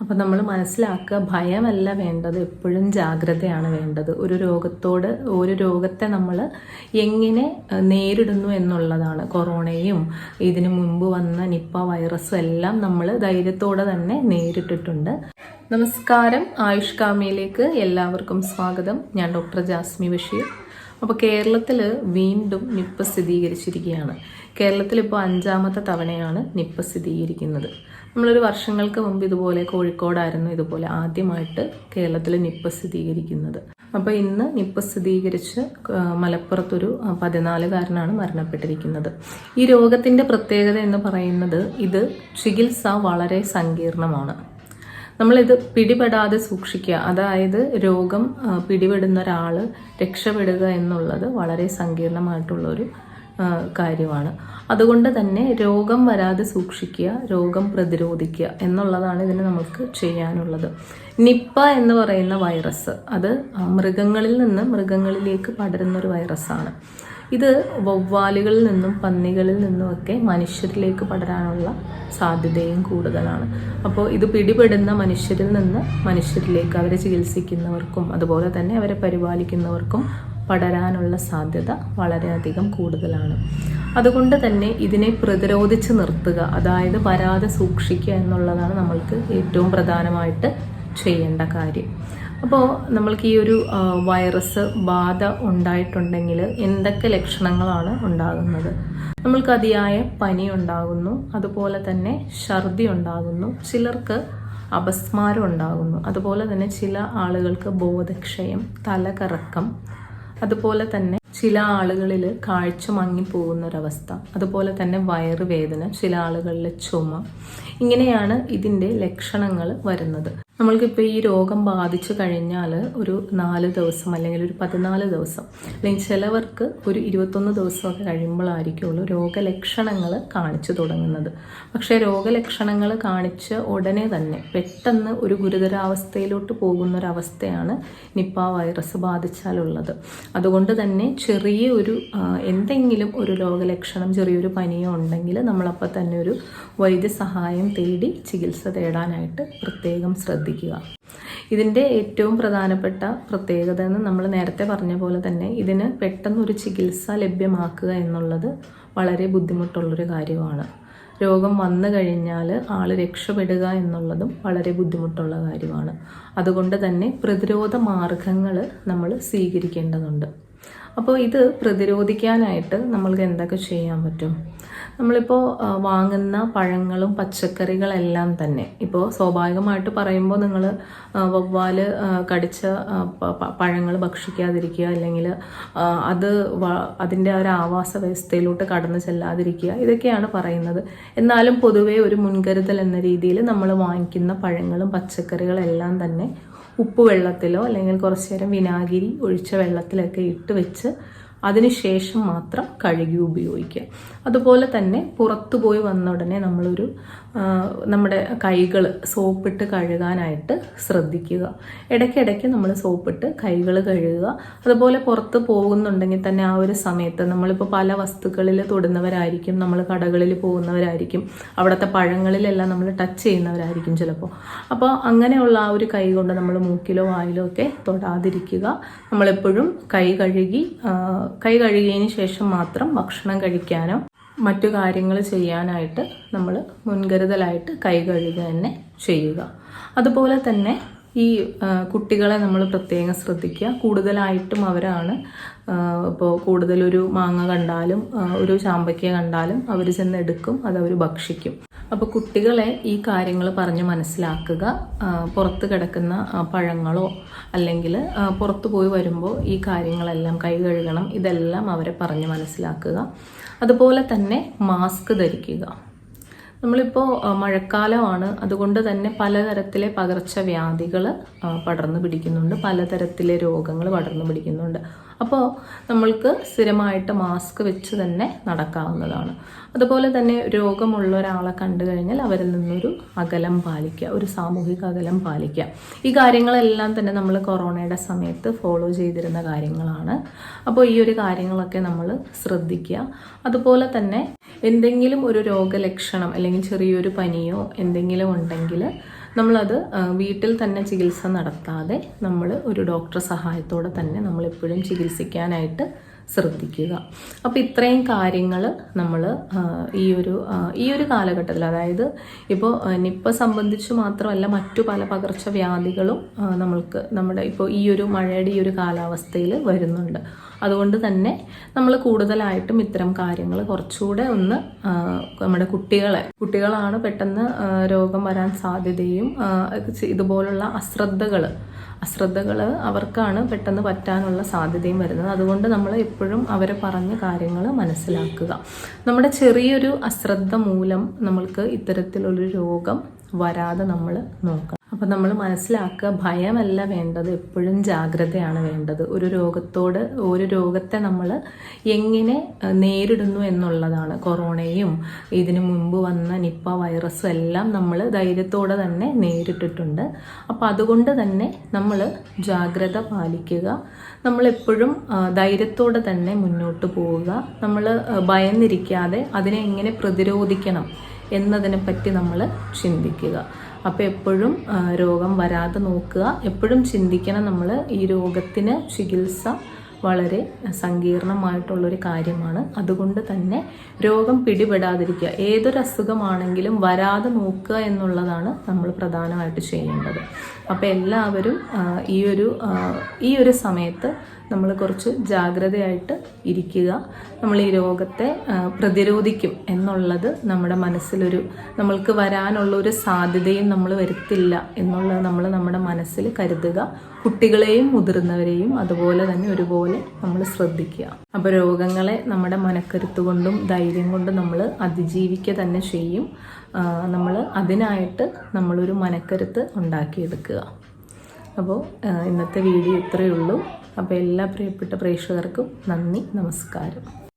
അപ്പം നമ്മൾ മനസ്സിലാക്കുക ഭയമല്ല വേണ്ടത് എപ്പോഴും ജാഗ്രതയാണ് വേണ്ടത്. ഒരു രോഗത്തോട് ഒരു രോഗത്തെ നമ്മൾ എങ്ങനെ നേരിടുന്നു എന്നുള്ളതാണ്. കൊറോണയും ഇതിനു മുമ്പ് വന്ന നിപ്പ വൈറസും എല്ലാം നമ്മൾ ധൈര്യത്തോടെ തന്നെ നേരിട്ടിട്ടുണ്ട്. നമസ്കാരം. ആയുഷ് കാമയിലേക്ക് എല്ലാവർക്കും സ്വാഗതം. ഞാൻ ഡോക്ടർ ജാസ്മി ബഷീർ. അപ്പോൾ കേരളത്തിൽ വീണ്ടും നിപ്പ സ്ഥിരീകരിച്ചിരിക്കുകയാണ്. കേരളത്തിൽ ഇപ്പോൾ അഞ്ചാമത്തെ തവണയാണ് നിപ്പ സ്ഥിരീകരിക്കുന്നത്. നമ്മളൊരു വർഷങ്ങൾക്ക് മുമ്പ് ഇതുപോലെ കോഴിക്കോടായിരുന്നു ഇതുപോലെ ആദ്യമായിട്ട് കേരളത്തിൽ നിപ്പ സ്ഥിരീകരിക്കുന്നത്. അപ്പോൾ ഇന്ന് നിപ്പ സ്ഥിരീകരിച്ച് മലപ്പുറത്തൊരു പതിനാലുകാരനാണ് മരണപ്പെട്ടിരിക്കുന്നത്. ഈ രോഗത്തിന്റെ പ്രത്യേകത എന്ന് പറയുന്നത് ഇത് ചികിത്സ വളരെ സങ്കീർണമാണ്. നമ്മളിത് പിടിപെടാതെ സൂക്ഷിക്കുക. അതായത് രോഗം പിടിപെടുന്ന ഒരാൾ രക്ഷപ്പെടുക എന്നുള്ളത് വളരെ സങ്കീർണമായിട്ടുള്ളൊരു കാര്യമാണ്. അതുകൊണ്ട് തന്നെ രോഗം വരാതെ സൂക്ഷിക്കുക രോഗം പ്രതിരോധിക്കുക എന്നുള്ളതാണ് ഇതിന് നമുക്ക് ചെയ്യാനുള്ളത്. നിപ്പ എന്ന് പറയുന്ന വൈറസ് അത് മൃഗങ്ങളിൽ നിന്ന് മൃഗങ്ങളിലേക്ക് പടരുന്ന ഒരു വൈറസാണ് ഇത് വവ്വാലുകളിൽ നിന്നും പന്നികളിൽ നിന്നുമൊക്കെ മനുഷ്യരിലേക്ക് പടരാനുള്ള സാധ്യതയും കൂടുതലാണ്. അപ്പോൾ ഇത് പിടിപെടുന്ന മനുഷ്യരിൽ നിന്ന് മനുഷ്യരിലേക്ക് അവരെ ചികിത്സിക്കുന്നവർക്കും അതുപോലെ തന്നെ അവരെ പരിപാലിക്കുന്നവർക്കും പടരാനുള്ള സാധ്യത വളരെയധികം കൂടുതലാണ്. അതുകൊണ്ട് തന്നെ ഇതിനെ പ്രതിരോധിച്ച് നിർത്തുക അതായത് വരാതെ സൂക്ഷിക്കുക എന്നുള്ളതാണ് നമ്മൾക്ക് ഏറ്റവും പ്രധാനമായിട്ട് ചെയ്യേണ്ട കാര്യം. അപ്പോൾ നമ്മൾക്ക് ഈ ഒരു വൈറസ് ബാധ ഉണ്ടായിട്ടുണ്ടെങ്കിൽ എന്തൊക്കെ ലക്ഷണങ്ങളാണ് ഉണ്ടാകുന്നത്? നമ്മൾക്ക് അതിയായ പനി ഉണ്ടാകുന്നു അതുപോലെ തന്നെ ഛർദി ഉണ്ടാകുന്നു ചിലർക്ക് അപസ്മാരം ഉണ്ടാകുന്നു അതുപോലെ തന്നെ ചില ആളുകൾക്ക് ബോധക്ഷയം തലകറക്കം അതുപോലെ തന്നെ ചില ആളുകളിൽ കാഴ്ച മങ്ങിപ്പോകുന്ന ഒരവസ്ഥ അതുപോലെ തന്നെ വയറുവേദന ചില ആളുകളിൽ ചുമ. ഇങ്ങനെയാണ് ഇതിന്റെ ലക്ഷണങ്ങൾ വരുന്നത്. നമ്മൾക്കിപ്പോൾ ഈ രോഗം ബാധിച്ചു കഴിഞ്ഞാൽ ഒരു നാല് ദിവസം അല്ലെങ്കിൽ ഒരു പതിനാല് ദിവസം അല്ലെങ്കിൽ ചിലവർക്ക് ഒരു ഇരുപത്തൊന്ന് ദിവസമൊക്കെ കഴിയുമ്പോഴായിരിക്കുള്ളൂ രോഗലക്ഷണങ്ങൾ കാണിച്ചു തുടങ്ങുന്നത്. പക്ഷേ രോഗലക്ഷണങ്ങൾ കാണിച്ച് ഉടനെ തന്നെ പെട്ടെന്ന് ഒരു ഗുരുതരാവസ്ഥയിലോട്ട് പോകുന്ന ഒരവസ്ഥയാണ് നിപ്പ വൈറസ് ബാധിച്ചാലുള്ളത്. അതുകൊണ്ട് തന്നെ ചെറിയ ഒരു എന്തെങ്കിലും ഒരു രോഗലക്ഷണം ചെറിയൊരു പനിയോ ഉണ്ടെങ്കിൽ നമ്മളപ്പോൾ തന്നെ ഒരു വൈദ്യസഹായം തേടി ചികിത്സ തേടാനായിട്ട് പ്രത്യേകം ശ്രദ്ധിക്കുക. ഇതിന്റെ ഏറ്റവും പ്രധാനപ്പെട്ട പ്രത്യേകത എന്ന് നമ്മൾ നേരത്തെ പറഞ്ഞ പോലെ തന്നെ ഇതിന് പെട്ടെന്ന് ഒരു ചികിത്സ ലഭ്യമാക്കുക എന്നുള്ളത് വളരെ ബുദ്ധിമുട്ടുള്ളൊരു കാര്യമാണ്. രോഗം വന്നു കഴിഞ്ഞാൽ ആൾ രക്ഷപ്പെടുക എന്നുള്ളതും വളരെ ബുദ്ധിമുട്ടുള്ള കാര്യമാണ്. അതുകൊണ്ട് തന്നെ പ്രതിരോധ മാർഗങ്ങൾ നമ്മൾ സ്വീകരിക്കേണ്ടതുണ്ട്. അപ്പോൾ ഇത് പ്രതിരോധിക്കാനായിട്ട് നമ്മൾക്ക് എന്തൊക്കെ ചെയ്യാൻ പറ്റും? നമ്മളിപ്പോൾ വാങ്ങുന്ന പഴങ്ങളും പച്ചക്കറികളെല്ലാം തന്നെ. ഇപ്പോൾ സ്വാഭാവികമായിട്ട് പറയുമ്പോൾ നിങ്ങൾ വവ്വാൽ കടിച്ച പഴങ്ങൾ ഭക്ഷിക്കാതിരിക്കുക അല്ലെങ്കിൽ അത് അതിന്റെ ഒരു ആവാസ വ്യവസ്ഥയിലോട്ട് കടന്നു ചെല്ലാതിരിക്കുക ഇതൊക്കെയാണ് പറയുന്നത്. എന്നാലും പൊതുവേ ഒരു മുൻകരുതൽ എന്ന രീതിയിൽ നമ്മൾ വാങ്ങിക്കുന്ന പഴങ്ങളും പച്ചക്കറികളെല്ലാം തന്നെ ഉപ്പ് വെള്ളത്തിലോ അല്ലെങ്കിൽ കുറച്ച് നേരം വിനാഗിരി ഒഴിച്ച വെള്ളത്തിലൊക്കെ ഇട്ട് വെച്ച് അതിനുശേഷം മാത്രം കഴുകി ഉപയോഗിക്കുക. അതുപോലെ തന്നെ പുറത്തു പോയി വന്ന ഉടനെ നമ്മളൊരു നമ്മുടെ കൈകൾ സോപ്പിട്ട് കഴുകാനായിട്ട് ശ്രദ്ധിക്കുക. ഇടയ്ക്കിടയ്ക്ക് നമ്മൾ സോപ്പിട്ട് കൈകൾ കഴുകുക. അതുപോലെ പുറത്ത് പോകുന്നുണ്ടെങ്കിൽ തന്നെ ആ ഒരു സമയത്ത് നമ്മളിപ്പോൾ പല വസ്തുക്കളിൽ തൊടുന്നവരായിരിക്കും നമ്മൾ കടകളിൽ പോകുന്നവരായിരിക്കും അവിടുത്തെ പഴങ്ങളിലെല്ലാം നമ്മൾ ടച്ച് ചെയ്യുന്നവരായിരിക്കും ചിലപ്പോൾ അപ്പോൾ അങ്ങനെയുള്ള ആ ഒരു കൈ കൊണ്ട് നമ്മൾ മൂക്കിലോ വായിലോ ഒക്കെ തൊടാതിരിക്കുക. നമ്മളെപ്പോഴും കൈ കഴുകി കൈ കഴുകിയതിന് ശേഷം മാത്രം ഭക്ഷണം കഴിക്കാനോ മറ്റു കാര്യങ്ങൾ ചെയ്യാനായിട്ട് നമ്മൾ മുൻകരുതലായിട്ട് കൈ കഴുകുക തന്നെ ചെയ്യുക. അതുപോലെ തന്നെ ഈ കുട്ടികളെ നമ്മൾ പ്രത്യേകം ശ്രദ്ധിക്കുക. കൂടുതലായിട്ടും അവരാണ് ഇപ്പോൾ കൂടുതലൊരു മാങ്ങ കണ്ടാലും ഒരു ചാമ്പയ്ക്ക കണ്ടാലും അവർ ചെന്ന് എടുക്കും അതവർ ഭക്ഷിക്കും. അപ്പോൾ കുട്ടികളെ ഈ കാര്യങ്ങൾ പറഞ്ഞ് മനസ്സിലാക്കുക. പുറത്ത് കിടക്കുന്ന പഴങ്ങളോ അല്ലെങ്കിൽ പുറത്ത് പോയി വരുമ്പോൾ ഈ കാര്യങ്ങളെല്ലാം കൈ കഴുകണം. ഇതെല്ലാം അവരെ പറഞ്ഞ് മനസ്സിലാക്കുക. അതുപോലെ തന്നെ മാസ്ക് ധരിക്കുക. നമ്മളിപ്പോൾ മഴക്കാലമാണ്. അതുകൊണ്ട് തന്നെ പലതരത്തിലെ പകർച്ചവ്യാധികൾ പടർന്നു പിടിക്കുന്നുണ്ട്. പലതരത്തിലെ രോഗങ്ങൾ പടർന്നു പിടിക്കുന്നുണ്ട്. അപ്പോൾ നമ്മൾക്ക് സ്ഥിരമായിട്ട് മാസ്ക് വെച്ച് തന്നെ നടക്കാവുന്നതാണ്. അതുപോലെ തന്നെ രോഗമുള്ള ഒരാളെ കണ്ടു കഴിഞ്ഞാൽ അവരിൽ നിന്നൊരു അകലം പാലിക്കുക ഒരു സാമൂഹിക അകലം പാലിക്കുക. ഈ കാര്യങ്ങളെല്ലാം തന്നെ നമ്മൾ കൊറോണയുടെ സമയത്ത് ഫോളോ ചെയ്തിരുന്ന കാര്യങ്ങളാണ്. അപ്പോൾ ഈ ഒരു കാര്യങ്ങളൊക്കെ നമ്മൾ ശ്രദ്ധിക്കുക. അതുപോലെ തന്നെ എന്തെങ്കിലും ഒരു രോഗലക്ഷണം അല്ലെങ്കിൽ ചെറിയൊരു പനിയോ എന്തെങ്കിലും ഉണ്ടെങ്കിൽ നമ്മളത് വീട്ടിൽ തന്നെ ചികിത്സ നടത്താതെ നമ്മൾ ഒരു ഡോക്ടർ സഹായത്തോടെ തന്നെ നമ്മളെപ്പോഴും ചികിത്സിക്കാനായിട്ട് ശ്രദ്ധിക്കുക. അപ്പോൾ ഇത്രയും കാര്യങ്ങൾ നമ്മൾ ഈ ഒരു ഈ ഒരു കാലഘട്ടത്തിൽ അതായത് ഇപ്പോൾ നിപ്പ സംബന്ധിച്ച് മാത്രമല്ല മറ്റു പല പകർച്ചവ്യാധികളും നമ്മൾക്ക് നമ്മുടെ ഇപ്പോൾ ഈ ഒരു മഴയുടെ ഈ ഒരു കാലാവസ്ഥയിൽ വരുന്നുണ്ട്. അതുകൊണ്ട് തന്നെ നമ്മൾ കൂടുതലായിട്ടും ഇത്തരം കാര്യങ്ങൾ കുറച്ചുകൂടെ ഒന്ന് നമ്മുടെ കുട്ടികളെ കുട്ടികളാണ് പെട്ടെന്ന് രോഗം വരാൻ സാധ്യതയും ഇതുപോലുള്ള അശ്രദ്ധകൾ അശ്രദ്ധകൾ അവർക്കാണ് പെട്ടെന്ന് പറ്റാനുള്ള സാധ്യതയും വരുന്നത്. അതുകൊണ്ട് നമ്മൾ എപ്പോഴും അവരെ പറഞ്ഞ കാര്യങ്ങൾ മനസ്സിലാക്കുക. നമ്മുടെ ചെറിയൊരു അശ്രദ്ധ മൂലം നമ്മൾക്ക് ഇത്തരത്തിലുള്ളൊരു രോഗം വരാതെ നമ്മൾ നോക്കണം. അപ്പം നമ്മൾ മനസ്സിലാക്കുക ഭയമല്ല വേണ്ടത് എപ്പോഴും ജാഗ്രതയാണ് വേണ്ടത്. ഒരു രോഗത്തോട് ഒരു രോഗത്തെ നമ്മൾ എങ്ങനെ നേരിടുന്നു എന്നുള്ളതാണ്. കൊറോണയും ഇതിനു മുമ്പ് വന്ന നിപ്പ വൈറസും എല്ലാം നമ്മൾ ധൈര്യത്തോടെ തന്നെ നേരിട്ടിട്ടുണ്ട്. അപ്പം അതുകൊണ്ട് തന്നെ നമ്മൾ ജാഗ്രത പാലിക്കുക. നമ്മളെപ്പോഴും ധൈര്യത്തോടെ തന്നെ മുന്നോട്ട് പോവുക. നമ്മൾ ഭയന്നിരിക്കാതെ അതിനെ എങ്ങനെ പ്രതിരോധിക്കണം എന്നതിനെ പറ്റി നമ്മൾ ചിന്തിക്കുക. അപ്പോൾ എപ്പോഴും രോഗം വരാതെ നോക്കുക. എപ്പോഴും ചിന്തിക്കണം നമ്മൾ ഈ രോഗത്തിന് ചികിത്സ വളരെ സങ്കീർണമായിട്ടുള്ളൊരു കാര്യമാണ്. അതുകൊണ്ട് തന്നെ രോഗം പിടിപെടാതിരിക്കുക. ഏതൊരു അസുഖമാണെങ്കിലും വരാതെ നോക്കുക എന്നുള്ളതാണ് നമ്മൾ പ്രധാനമായിട്ട് ചെയ്യേണ്ടത്. അപ്പോൾ എല്ലാവരും ഈ ഒരു ഈ ഒരു സമയത്ത് നമ്മൾ കുറച്ച് ജാഗ്രതയായിട്ട് ഇരിക്കുക. നമ്മൾ ഈ രോഗത്തെ പ്രതിരോധിക്കും എന്നുള്ളത് നമ്മുടെ മനസ്സിലൊരു നമ്മൾക്ക് വരാനുള്ള ഒരു സാധ്യതയും നമ്മൾ വരുത്തില്ല എന്നുള്ളത് നമ്മൾ നമ്മുടെ മനസ്സിൽ കരുതുക. കുട്ടികളെയും മുതിർന്നവരെയും അതുപോലെ തന്നെ ഒരുപോലെ നമ്മൾ ശ്രദ്ധിക്കുക. അപ്പോൾ രോഗങ്ങളെ നമ്മുടെ മനക്കരുത്ത് കൊണ്ടും ധൈര്യം കൊണ്ടും നമ്മൾ അതിജീവിക്കുക തന്നെ ചെയ്യും. നമ്മൾ അതിനായിട്ട് നമ്മളൊരു മനക്കരുത്ത് ഉണ്ടാക്കിയെടുക്കുക. അപ്പോൾ ഇന്നത്തെ വീഡിയോ ഇത്രയേ ഉള്ളൂ. അപ്പോൾ എല്ലാ പ്രിയപ്പെട്ട പ്രേക്ഷകർക്കും നന്ദി നമസ്കാരം.